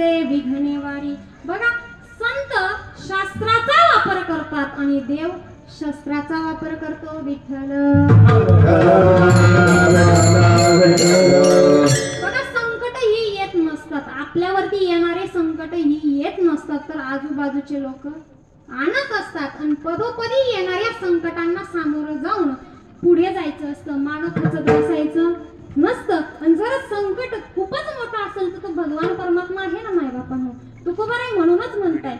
जनांचे विघ्नेवारी बघा संत शास्त्राचा वापर करतात आणि देव शस्त्राचा वापर करतो. विठ्ठल. बघा संकट ही येत नसतात. आपल्यावरती येणारे संकट ही येत नसतात. तर आजूबाजूचे लोक आणत असतात आणि पदोपदी येणाऱ्या संकटांना सामोरं जाऊन पुढे जायचं असतं. मागं खचत बसायचं नसतं. आणि जर संकट खूपच मोठं असेल तर तो भगवान परमात्मा आहे ना. तुकोबाराय म्हणूनच म्हणताय.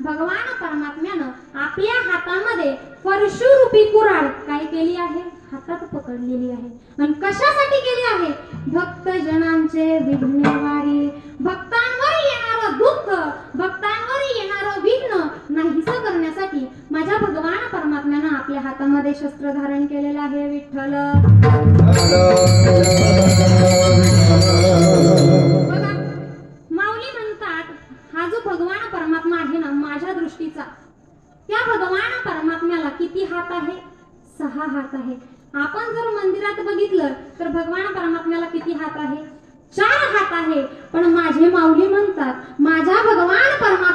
भगवान परमात्म्यानं आपल्या हातामध्ये परशुरूपी कुराड काय केली आहे? हातात पकडलेली आहे. आणि कशासाठी केली आहे? भक्त जनांचे विघ्नवारी. भक्तांवर येणारं दुःख भक्तांवर येणारं विघ्न नाहीसं करण्यासाठी माझ्या भगवान परमात्म्यानं आपल्या हातामध्ये शस्त्र धारण केलेलं आहे. विठ्ठल. माऊली म्हणतात हा जो भगवान परमात्मा आहे ना माझ्या दृष्टीचा त्या भगवान परमात्म्याला किती हात आहे? सहा हात आहे. आपण जर मंदिरात बघितलं तर भगवान परमात्म्याला किती हात आहे? चार हात आहे. पण माझे माऊली म्हणतात माझ्या भगवान परमा